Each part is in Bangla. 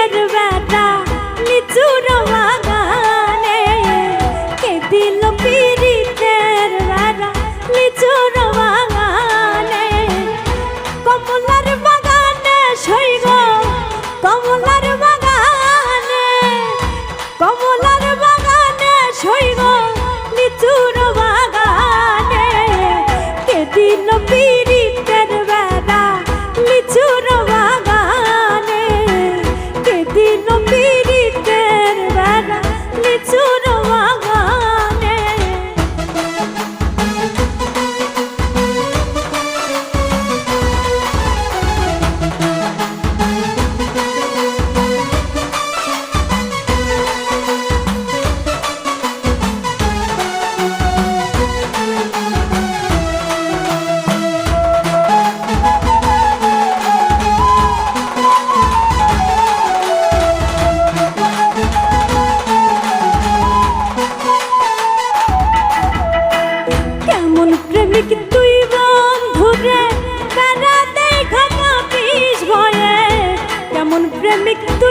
বুকের ব্যথা, নিচুর বাগানে। কে দিল পিরিতের বেড়া নিচুর বাগানে? কমলার বাগানে সৈব কমলার বাগানে। কমলার বাগানে সৈব নিচুর বাগানে। কে দিল পিরি Ricardo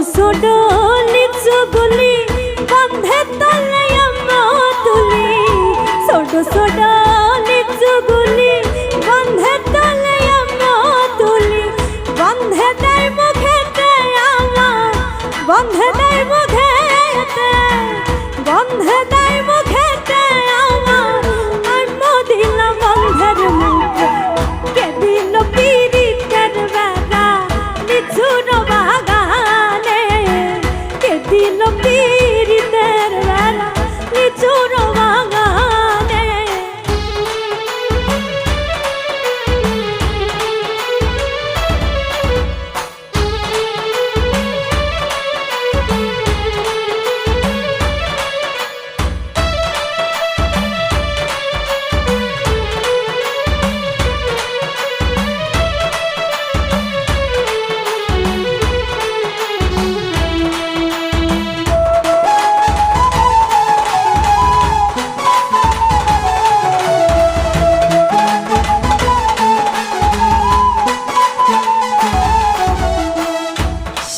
ছোটো লিচু গুলি বন্ধে তলে আমরা তুলি। ছোট ছোট লিচু গুলি বন্ধে তলে বন্ধে দেয় মুখেতে আমার বন্ধে মুখেতে, বন্ধে দেয় মুখেতে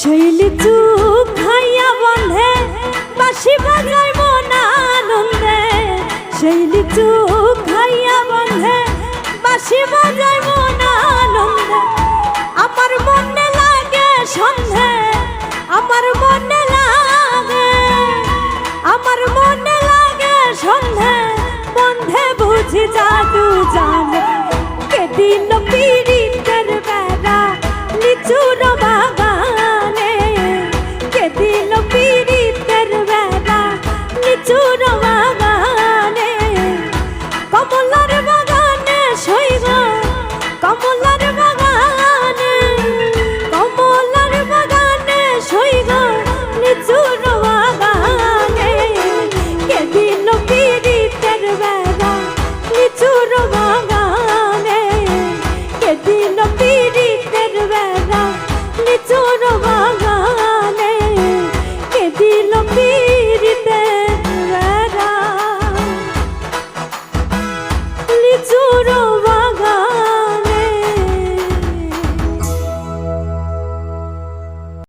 সেই লিচু খাইয়া বন্ধে বাসি বাজায় মন আনন্দে। সেই লিচু খাইয়া বন্ধে বাসি বাজায় মন আনন্দে। আমার মনে লাগে সন্ধে, আমার মনে লাগে। আমার মনে লাগে সন্ধে, বন্ধে বুঝি জাদু পীড়িতের বেড়া লিচুর